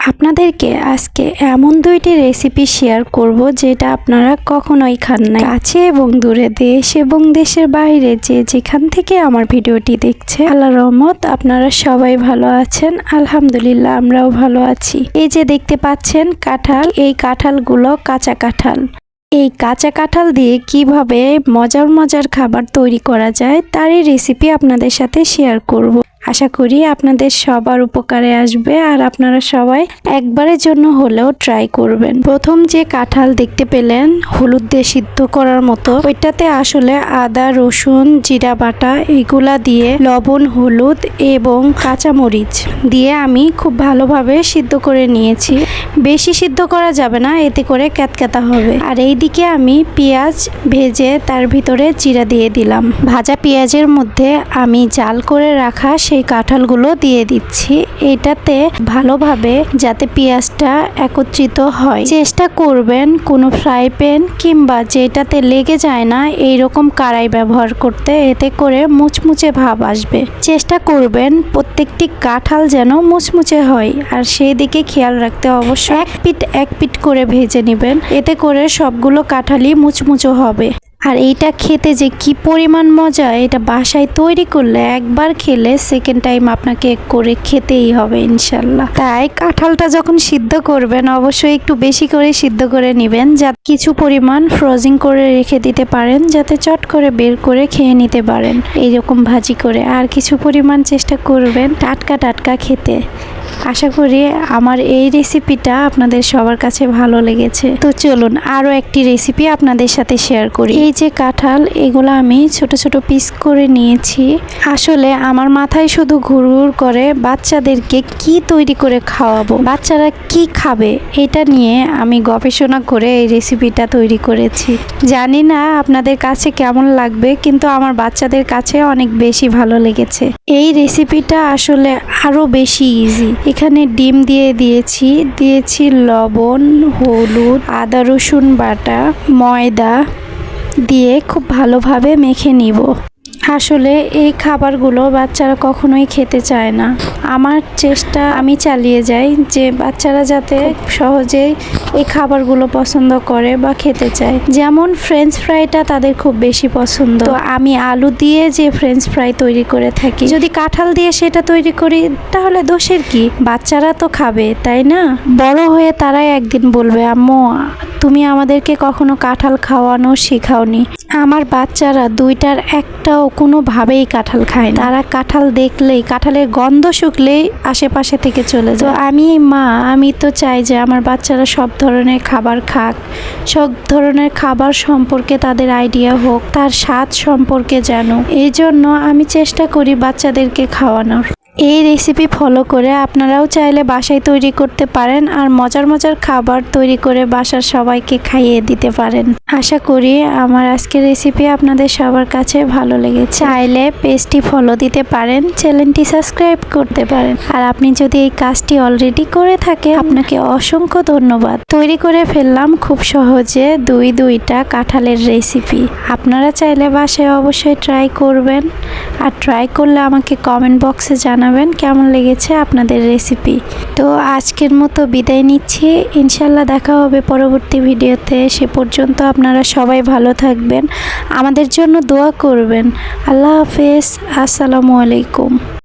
আপনাদেরকে আজকে এমন দুইটি রেসিপি শেয়ার করব যেটা আপনারা কখনোই খান না কাছে এবং দূরে দেশ এবং দেশের বাইরে যে যেখান থেকে আমার ভিডিওটি দেখছে আল্লাহ রহমত, আপনারা সবাই ভালো আছেন। আলহামদুলিল্লাহ, আমরাও ভালো আছি। এই যে দেখতে পাচ্ছেন কাঁঠাল, এই কাঁঠালগুলো কাঁচা কাঁঠাল। এই কাঁচা কাঁঠাল দিয়ে কীভাবে মজার মজার খাবার তৈরি করা যায়, তারই রেসিপি আপনাদের সাথে শেয়ার করব। আশা করি আপনাদের সবার উপকারে আসবে আর আপনারা সবাই একবারের জন্য হলেও ট্রাই করবেন। প্রথম যে কাঁঠাল দেখতে পেলেন, হলুদ দিয়ে সিদ্ধ করার মতো, ওইটাতে আসলে আদা, রসুন, জিরা বাটা এগুলা দিয়ে লবণ, হলুদ এবং কাঁচামরিচ দিয়ে আমি খুব ভালোভাবে সিদ্ধ করে নিয়েছি। বেশি সিদ্ধ করা যাবে না, এতে করে ক্যাতক্যাতা হবে। আর এইদিকে আমি পেঁয়াজ ভেজে তার ভিতরে জিরা দিয়ে দিলাম। ভাজা পেঁয়াজের মধ্যে আমি জাল করে রাখা সেই কাঁঠালগুলো দিয়ে দিচ্ছি। এটাতে ভালোভাবে যাতে পেঁয়াজটা একত্রিত হয়। চেষ্টা করবেন কোনো ফ্রাই প্যান কিংবা যেটাতে লেগে যায় না এই রকম কড়াই ব্যবহার করতে। এতে করে মুচমুচে ভাব আসবে। চেষ্টা করবেন প্রত্যেকটি কাঁঠাল যেন মুচমুচে হয়। আর সেই দিকে খেয়াল রাখতে অবশ্যই এক পিট এক পিট করে ভেজে নেবেন। এতে করে সবগুলো কাঁঠালই মুচমুচো হবে। আর এইটা খেতে যে কি পরিমাণ মজা, এটা বাসায় তৈরি করলে একবার খেলে সেকেন্ড টাইম আপনাকে করে খেতেই হবে ইনশাল্লাহ। তাই কাঁঠালটা যখন সিদ্ধ করবেন, অবশ্যই একটু বেশি করে সিদ্ধ করে নেবেন যা কিছু পরিমাণ ফ্রোজিং করে রেখে দিতে পারেন, যাতে চট করে বের করে খেয়ে নিতে পারেন। এইরকম ভাজি করে আর কিছু পরিমাণ চেষ্টা করবেন টাটকা টাটকা খেতে। আশা করি আমার এই রেসিপিটা আপনাদের সবার কাছে ভালো লেগেছে। তো চলুন আরও একটি রেসিপি আপনাদের সাথে শেয়ার করি। এই যে কাঁঠাল, এগুলো আমি ছোট ছোট পিস করে নিয়েছি। আসলে আমার মাথায় শুধু ঘুরঘুর করে বাচ্চাদেরকে কি তৈরি করে খাওয়াবো, বাচ্চারা কি খাবে, এটা নিয়ে আমি গবেষণা করে এই রেসিপিটা তৈরি করেছি। জানি না আপনাদের কাছে কেমন লাগবে, কিন্তু আমার বাচ্চাদের কাছে অনেক বেশি ভালো লেগেছে। এই রেসিপিটা আসলে আরও বেশি ইজি এখানে ডিম দিয়ে দিয়েছি। দিয়েছি লবণ, হলুদ, আদা রসুন বাটা, ময়দা দিয়ে খুব ভালোভাবে মেখে নিব। আসলে এই খাবারগুলো বাচ্চারা কখনোই খেতে চায় না। আমার চেষ্টা আমি চালিয়ে যাই যে বাচ্চারা যাতে সহজেই এই খাবারগুলো পছন্দ করে বা খেতে চায়। যেমন ফ্রেঞ্চ ফ্রাইটা তাদের খুব বেশি পছন্দ। তো আমি আলু দিয়ে যে ফ্রেঞ্চ ফ্রাই তৈরি করে থাকি যদি কাঁঠাল দিয়ে সেটা তৈরি করি তাহলে দোষের কি? বাচ্চারা তো খাবে তাই না? বড় হয়ে তারাই একদিন বলবে আম্মু তুমি আমাদেরকে কখনো কাঁঠাল খাওয়ানো শেখাওনি। আমার বাচ্চারা দুইটার একটাও কোনোভাবেই কাঁঠাল খায় না। তারা কাঁঠাল দেখলেই, কাঁঠালের গন্ধ শুকলেই আশেপাশে থেকে চলে যায়। আমি মা, আমি তো চাই যে আমার বাচ্চারা সব ধরনের খাবার খাক, সব ধরনের খাবার সম্পর্কে তাদের আইডিয়া হোক, তার স্বাদ সম্পর্কে জানো এই জন্য আমি চেষ্টা করি বাচ্চাদেরকে খাওয়ানোর। এই রেসিপি ফলো করে আপনারাও চাইলে বাসায় তৈরি করতে পারেন আর মজার মজার খাবার তৈরি করে বাসার সবাইকে খাইয়ে দিতে পারেন। আশা করি আমার আজকের রেসিপি আপনাদের সবার কাছে ভালো লেগেছে। চাইলে পেজটি ফলো দিতে পারেন চ্যানেলটি সাবস্ক্রাইব করতে পারেন। আর আপনি যদি এই কাজটি অলরেডি করে থাকে আপনাকে অসংখ্য ধন্যবাদ। তৈরি করে ফেললাম খুব সহজে দুই দুইটা কাঁঠালের রেসিপি আপনারা চাইলে বাসায় অবশ্যই ট্রাই করবেন। আর ট্রাই করলে আমাকে কমেন্ট বক্সে জানাবেন কেমন লেগেছে আপনাদের রেসিপি তো আজকের মতো বিদায় নিচ্ছি। ইনশাল্লাহ দেখা হবে পরবর্তী ভিডিওতে। সে পর্যন্ত আপনারা সবাই ভালো থাকবেন। আমাদের জন্য দোয়া করবেন। আল্লাহ হাফেজ। আসসালামু আলাইকুম।